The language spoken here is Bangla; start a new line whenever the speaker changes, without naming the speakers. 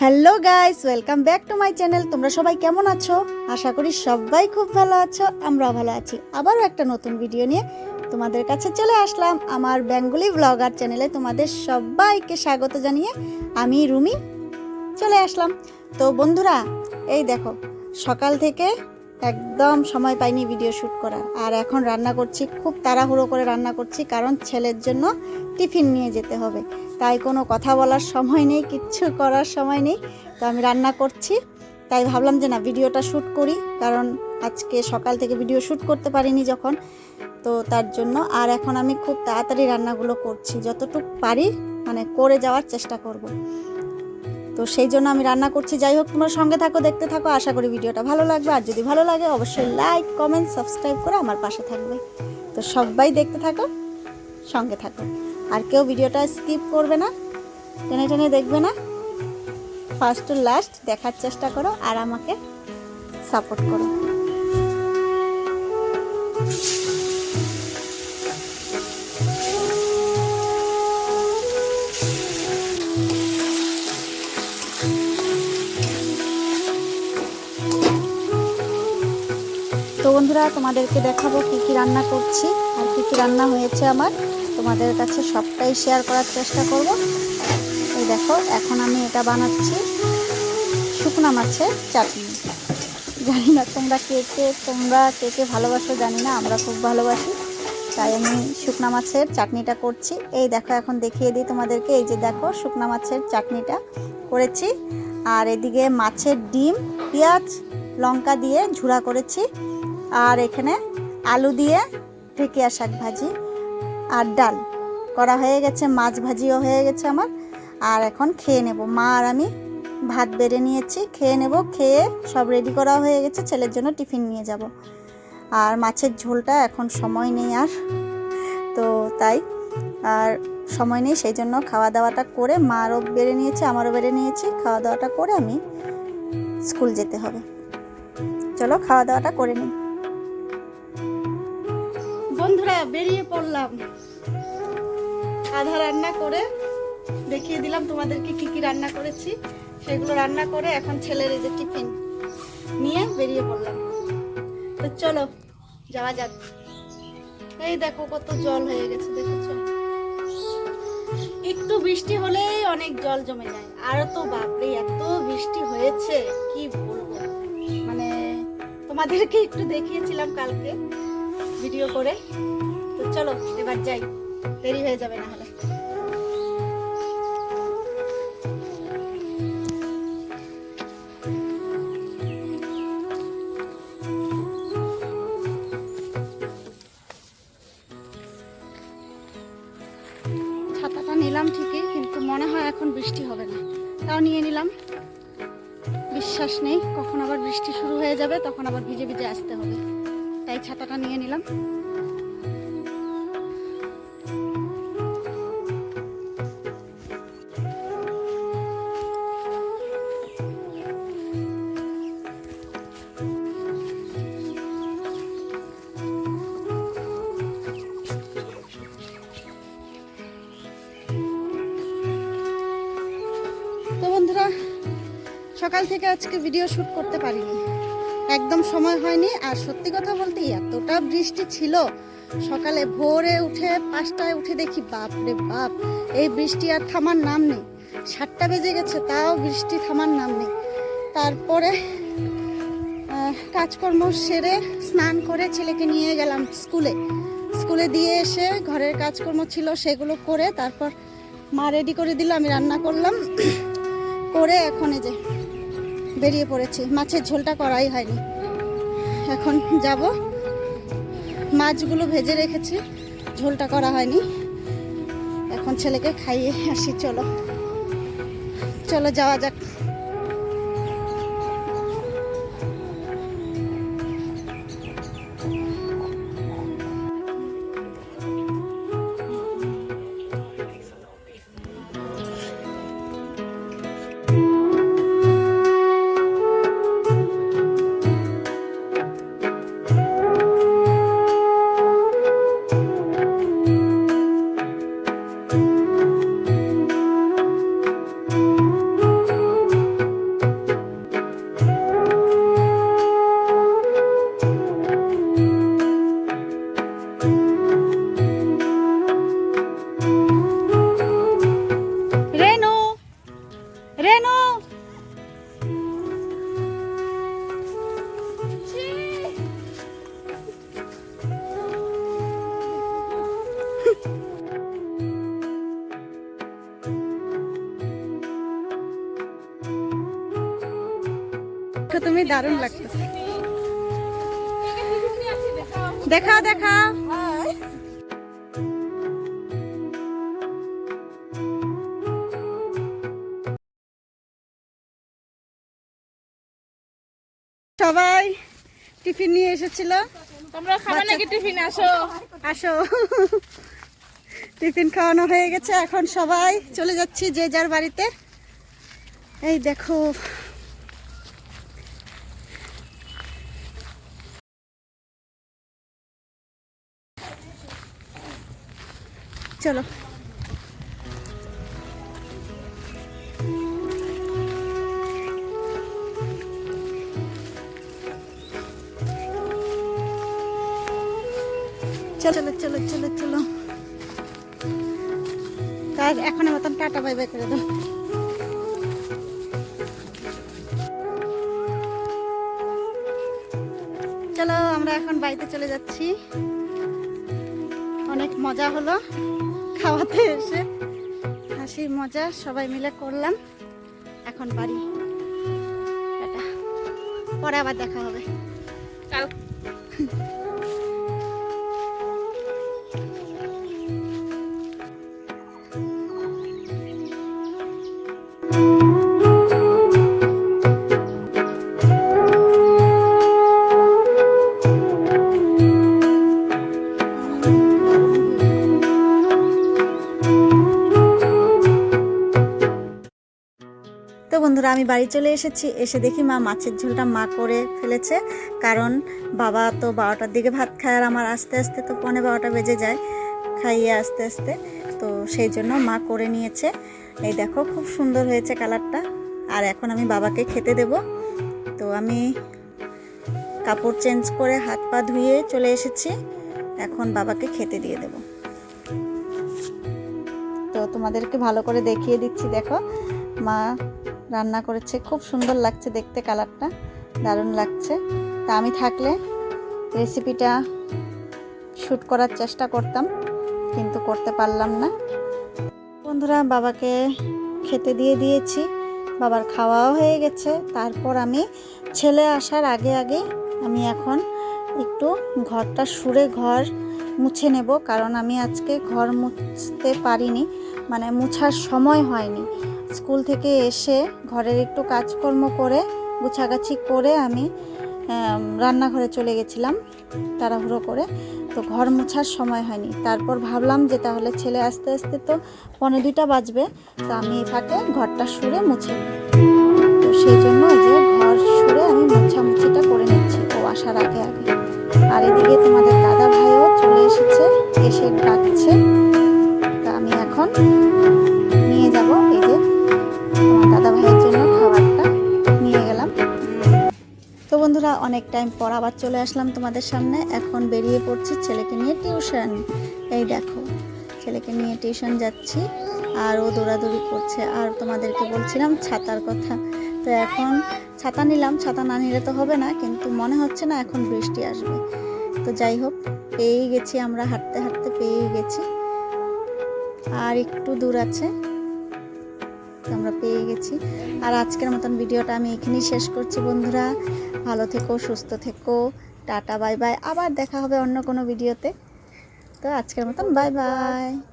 Hello guys, welcome back to my channel. তোমরা সবাই কেমন আছো? আশা করি সবাই খুব ভালো আছো আমরা ভালো আছি। আবারও একটা নতুন ভিডিও নিয়ে তোমাদের কাছে চলে আসলাম। আমার বেঙ্গলি ব্লগার চ্যানেলে তোমাদের সবাইকে স্বাগত জানিয়ে আমি রুমি চলে আসলাম। তো বন্ধুরা, এই দেখো, সকাল থেকে একদম সময় পাইনি ভিডিও শ্যুট করার। আর এখন রান্না করছি, খুব তাড়াহুড়ো করে রান্না করছি, কারণ ছেলের জন্য টিফিন নিয়ে যেতে হবে। তাই কোনো কথা বলার সময় নেই, কিচ্ছু করার সময় নেই। তো আমি রান্না করছি, তাই ভাবলাম যে না ভিডিওটা শ্যুট করি, কারণ আজকে সকাল থেকে ভিডিও শ্যুট করতে পারিনি যখন। তো তার জন্য, আর এখন আমি খুব তাড়াতাড়ি রান্নাগুলো করছি, যতটুকু পারি মানে করে যাওয়ার চেষ্টা করব। তো সেই জন্য আমি রান্না করছি। যাই হোক, তোমরা সঙ্গে থাকো, দেখতে থাকো। আশা করি ভিডিওটা ভালো লাগবে। আর যদি ভালো লাগে, অবশ্যই লাইক কমেন্ট সাবস্ক্রাইব করে আমার পাশে থাকবে। তো সবাই দেখতে থাকো, সঙ্গে থাকো। আর কেউ ভিডিওটা স্কিপ করবে না, টেনে টেনে দেখবে না। ফার্স্ট টু লাস্ট দেখার চেষ্টা করো আর আমাকে সাপোর্ট করো। বন্ধুরা, তোমাদেরকে দেখাবো কি কি রান্না করছি আর কি কি রান্না হয়েছে আমার। তোমাদের কাছে সবটাই শেয়ার করার চেষ্টা করব। এই দেখো, এখন আমি এটা বানাচ্ছি শুকনা মাছের চাটনি। জানি না তোমরা কে কে, তোমরা কে কে ভালোবাসো জানি না, আমরা খুব ভালোবাসি। তাই আমি শুকনা মাছের চাটনিটা করছি। এই দেখো, এখন দেখিয়ে দিই তোমাদেরকে। এই যে দেখো, শুকনা মাছের চাটনিটা করেছি। আর এদিকে মাছের ডিম, পেঁয়াজ, লঙ্কা দিয়ে ঝুড়া করেছি। আর এখানে আলু দিয়ে ঢেকিয়া শাক ভাজি আর ডাল। করা হয়ে গেছে, মাছ ভাজিও হয়ে গেছে আমার। আর এখন খেয়ে নেব। মা আর আমি ভাত বেড়ে নিয়েছি, খেয়ে নেব, খেয়ে সব রেডি করা হয়ে গেছে, ছেলের জন্য টিফিন নিয়ে যাব। আর মাছের ঝোলটা এখন সময় নেই আর, তো তাই। আর সময় নেই, সেই জন্য খাওয়া দাওয়াটা করে মারও বেড়ে নিয়েছে, আমারও বেড়ে নিয়েছি। খাওয়া দাওয়াটা করে আমি স্কুল যেতে হবে। চলো খাওয়া দাওয়াটা করে নিই। বন্ধুরা, বেরিয়ে পড়লাম। আধা রান্না করে দেখিয়ে দিলাম তোমাদেরকে কি কি রান্না করেছি। সেগুলো রান্না করে এখন ছেলের যে টিফিন নিয়ে বেরিয়ে পড়লাম। তো চলো, যাওয়া যাক। এই দেখো কত জল হয়ে গেছে, দেখেছ? একটু বৃষ্টি হলেই অনেক জল জমে যায়। আর তো বাপরে, এত বৃষ্টি হয়েছে, কি বলব? মানে তোমাদেরকে একটু দেখিয়েছিলাম কালকে। ভিডিও করে। তো চলো, এবার যাই। দেরি হয়ে যাবে না হলে। ছাতাটা নিলাম ঠিকই, কিন্তু মনে হয় এখন বৃষ্টি হবে না। তাও নিয়ে নিলাম। বিশ্বাস নেই, কখন আবার বৃষ্টি শুরু হয়ে যাবে, তখন আবার ভিজে ভিজে আসতে হবে। তাই ছাতাটা নিয়ে নিলাম। সকাল থেকে আজকে ভিডিও শ্যুট করতে পারিনি। একদম সময় হয়নি। আর সত্যি কথা বলতে এতটা বৃষ্টি ছিল, সকালে ভোরে উঠে পাঁচটায় উঠে দেখি বাপ রে বাপ, এই বৃষ্টি আর থামার নাম নেই। সাতটা বেজে গেছে, তাও বৃষ্টি থামার নাম নেই। তারপরে কাজকর্ম সেরে স্নান করে ছেলেকে নিয়ে গেলাম স্কুলে। স্কুলে দিয়ে এসে ঘরের কাজকর্ম ছিল সেগুলো করে তারপর মা রেডি করে দিল, আমি রান্না করলাম। করে এখন এই যে বেরিয়ে পড়েছি। মাছের ঝোলটা করাই হয়নি। এখন যাব। মাছগুলো ভেজে রেখেছি। ঝোলটা করা হয়নি। এখন ছেলেকে খাইয়ে আসি, চলো। চলো, যাওয়া যাক। তো দারুণ লাগতেছে। দেখা দেখা সবাই টিফিন নিয়ে এসেছিল।
তোমরা খাবে নাকি টিফিন? আসো।
আসো। টিফিন খাওয়ানো হয়ে গেছে। এখন সবাই চলে যাচ্ছি যে যার বাড়িতে। এই দেখো চলো। চলো চলো চলো চলো তার এখন মতন টাটা, বাই বাই করে দাও। চলো, আমরা এখন বাড়িতে চলে যাচ্ছি। অনেক মজা হলো। খাওয়াতে এসে হাসি মজা সবাই মিলে করলাম। এখন বাড়ি। পরে আবার দেখা হবে।
কাল।
আমি বাড়ি চলে এসেছি। এসে দেখি মা মাছের ঝোলটা মা করে ফেলেছে। কারণ বাবা তো বারোটার দিকে ভাত খায় আর আমার আস্তে আস্তে তো পনে বারোটা বেজে যায় খাইয়ে আস্তে আস্তে। তো সেই জন্য মা করে নিয়েছে। এই দেখো খুব সুন্দর হয়েছে কালারটা। আর এখন আমি বাবাকে খেতে দেব। তো আমি কাপড় চেঞ্জ করে হাত পা ধুয়ে চলে এসেছি। এখন বাবাকে খেতে দিয়ে দেব। তো তোমাদেরকে ভালো করে দেখিয়ে দিচ্ছি, দেখো। মা রান্না করেছে। খুব সুন্দর লাগছে দেখতে কালারটা। দারুণ লাগছে। তা আমি থাকলে রেসিপিটা শ্যুট করার চেষ্টা করতাম, কিন্তু করতে পারলাম না। বন্ধুরা, বাবাকে খেতে দিয়ে দিয়েছি। বাবার খাওয়াও হয়ে গেছে। তারপর আমি ছেলে আসার আগে আগে আমি এখন একটু ঘরটা সুরে ঘর মুছে নেব, কারণ আমি আজকে ঘর মুছতে পারিনি। মানে মুছার সময় হয়নি। স্কুল থেকে এসে ঘরের একটু কাজকর্ম করে, গুছাগাছি করে আমি রান্নাঘরে চলে গেছিলাম, তাড়াহুড়ো করে। তো ঘর মোছার সময় হয়নি। তারপর ভাবলাম যে তাহলে ছেলে আস্তে আস্তে তো পনেরো দুইটা বাজবে, তো আমি ফাঁকে ঘরটা সুরে মুছে তো সেই জন্য অনেক টাইম পর আবার চলে আসলাম তোমাদের সামনে। এখন বেরিয়ে পড়ছি ছেলেকে নিয়ে টিউশন এই দেখো, ছেলেকে নিয়ে টিউশন যাচ্ছি আর ও দৌড়াদৌড়ি করছে। আর তোমাদেরকে বলছিলাম ছাতার কথা। তো এখন ছাতা নিলাম, ছাতা না নিলে তো হবে না, কিন্তু মনে হচ্ছে না এখন বৃষ্টি আসবে। তো যাই হোক, পেয়েই গেছি আমরা, হাঁটতে হাঁটতে পেয়েই গেছি। আর একটু দূর আছে। আমরা পেয়ে গেছি। আর আজকের মতন ভিডিওটা আমি এখানেই শেষ করছি বন্ধুরা। ভালো থেকো, সুস্থ থেকো। Tata, bye bye. আবার দেখা হবে অন্য কোনো ভিডিওতে। তো আজকের মতন বাই বাই।